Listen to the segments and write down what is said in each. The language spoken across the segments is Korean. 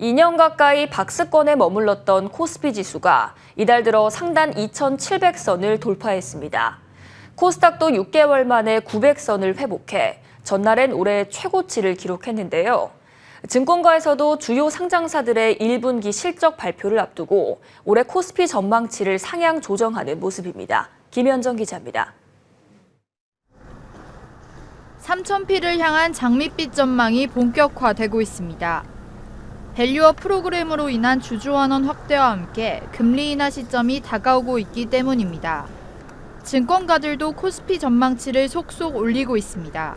2년 가까이 박스권에 머물렀던 코스피 지수가 이달 들어 상단 2,700선을 돌파했습니다. 코스닥도 6개월 만에 900선을 회복해 전날엔 올해 최고치를 기록했는데요. 증권가에서도 주요 상장사들의 1분기 실적 발표를 앞두고 올해 코스피 전망치를 상향 조정하는 모습입니다. 김현정 기자입니다. 3,000피를 향한 장밋빛 전망이 본격화되고 있습니다. 밸류업 프로그램으로 인한 주주환원 확대와 함께 금리 인하 시점이 다가오고 있기 때문입니다. 증권가들도 코스피 전망치를 속속 올리고 있습니다.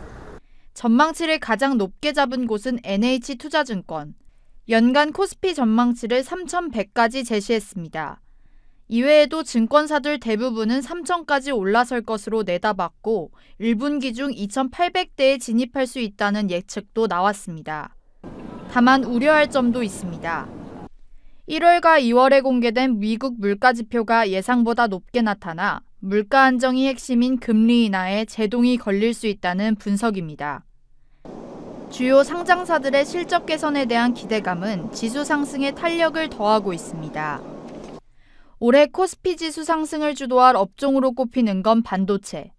전망치를 가장 높게 잡은 곳은 NH투자증권. 연간 코스피 전망치를 3,100까지 제시했습니다. 이외에도 증권사들 대부분은 3,000까지 올라설 것으로 내다봤고 1분기 중 2,800대에 진입할 수 있다는 예측도 나왔습니다. 다만 우려할 점도 있습니다. 1월과 2월에 공개된 미국 물가 지표가 예상보다 높게 나타나 물가 안정이 핵심인 금리 인하에 제동이 걸릴 수 있다는 분석입니다. 주요 상장사들의 실적 개선에 대한 기대감은 지수 상승에 탄력을 더하고 있습니다. 올해 코스피 지수 상승을 주도할 업종으로 꼽히는 건 반도체.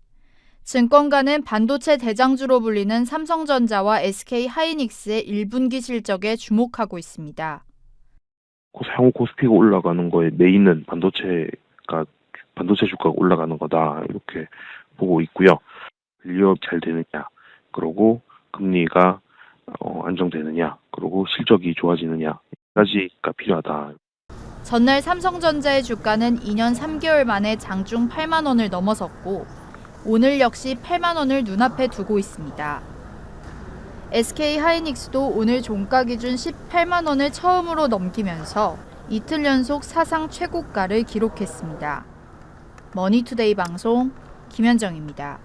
증권가는 반도체 대장주로 불리는 삼성전자와 SK 하이닉스의 1분기 실적에 주목하고 있습니다. 그 향후 코스피가 올라가는 거에 메인은 반도체가 반도체 주가가 올라가는 거다 이렇게 보고 있고요. 리업 잘 되느냐, 그리고 금리가 어, 안정되느냐, 그리고 실적이 좋아지느냐까지가 필요하다. 전날 삼성전자의 주가는 2년 3개월 만에 장중 8만 원을 넘어섰고 오늘 역시 8만 원을 눈앞에 두고 있습니다. SK 하이닉스도 오늘 종가 기준 18만 원을 처음으로 넘기면서 이틀 연속 사상 최고가를 기록했습니다. 머니투데이 방송 김현정입니다.